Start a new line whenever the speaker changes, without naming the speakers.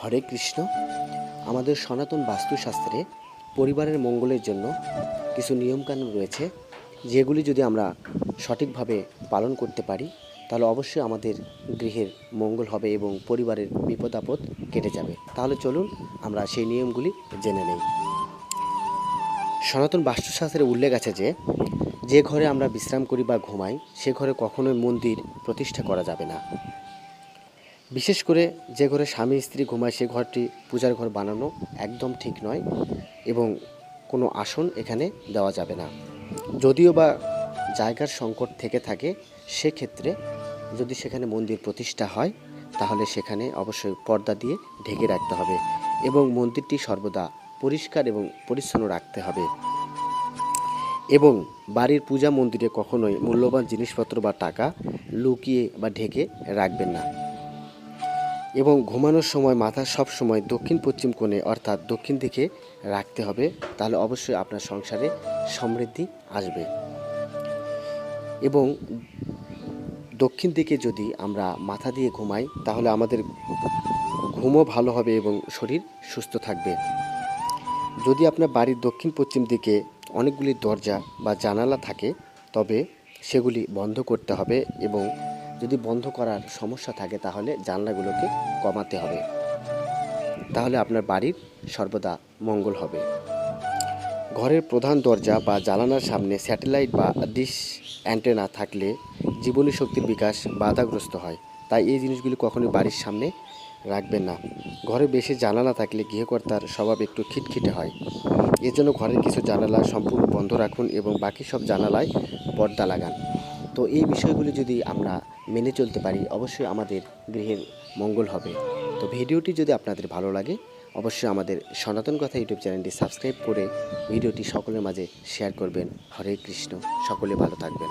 হরে কৃষ্ণ। আমাদের সনাতন বাস্তুশাস্ত্রে পরিবারের মঙ্গলের জন্য কিছু নিয়মকানুন রয়েছে, যেগুলি যদি আমরা সঠিকভাবে পালন করতে পারি, তাহলে অবশ্যই আমাদের গৃহের মঙ্গল হবে এবং পরিবারের বিপদ আপদ কেটে যাবে। তাহলে চলুন আমরা সেই নিয়মগুলি জেনে নেই। সনাতন বাস্তুশাস্ত্রে উল্লেখ আছে যে যে ঘরে আমরা বিশ্রাম করি বা ঘুমাই, সে ঘরে কখনোই মন্দির প্রতিষ্ঠা করা যাবে না। বিশেষ করে যে ঘরে স্বামী, স্ত্রী ঘুমায় সে ঘরটি পূজার ঘর বানানো একদম ঠিক নয় এবং কোনো আসন এখানে দেওয়া যাবে না। যদিও বা জায়গার সংকট থেকে থাকে, সেক্ষেত্রে যদি সেখানে মন্দির প্রতিষ্ঠা হয়, তাহলে সেখানে অবশ্যই পর্দা দিয়ে ঢেকে রাখতে হবে এবং মন্দিরটি সর্বদা পরিষ্কার এবং পরিচ্ছন্ন রাখতে হবে। এবং বাড়ির পূজা মন্দিরে কখনোই মূল্যবান জিনিসপত্র বা টাকা লুকিয়ে বা ঢেকে রাখবেন না। এবং ঘুমানোর সময় মাথা সব সময় দক্ষিণ পশ্চিম কোণে অর্থাৎ দক্ষিণ দিকে রাখতে হবে, তাহলে অবশ্যই আপনার সংসারে সমৃদ্ধি আসবে। এবং দক্ষিণ দিকে যদি আমরা মাথা দিয়ে ঘুমাই, তাহলে আমাদের ঘুমও ভালো হবে এবং শরীর সুস্থ থাকবে। যদি আপনার বাড়ির দক্ষিণ পশ্চিম দিকে অনেকগুলি দরজা বা জানালা থাকে, তবে সেগুলি বন্ধ করতে হবে এবং যদি বন্ধ করার সমস্যা থাকে তাহলে জানলাগুলোকে কমাতে হবে। তাহলে আপনার বাড়ির সর্বদা মঙ্গল হবে। ঘরের প্রধান দরজা বা জানালার সামনে স্যাটেলাইট বা ডিশ অ্যান্টেনা থাকলে জীবনী শক্তির বিকাশ বাধাগ্রস্ত হয়। তাই এই জিনিসগুলি কখনোই বাড়ির সামনে রাখবেন না। ঘরে বেশি জানালা থাকলে গৃহকর্তার স্বভাব একটু খিটখিটে হয়। এজন্য ঘরের কিছু জানালা সম্পূর্ণ বন্ধ রাখুন এবং বাকি সব জানালায় পর্দা লাগান। তো এই বিষয়গুলি যদি আমরা মেনে চলতে পারি, অবশ্যই আমাদের গৃহের মঙ্গল হবে। তো ভিডিওটি যদি আপনাদের ভালো লাগে, অবশ্যই আমাদের সনাতন কথা ইউটিউব চ্যানেলটি সাবস্ক্রাইব করে ভিডিওটি সকলের মাঝে শেয়ার করবেন। হরে কৃষ্ণ, সকলে ভালো থাকবেন।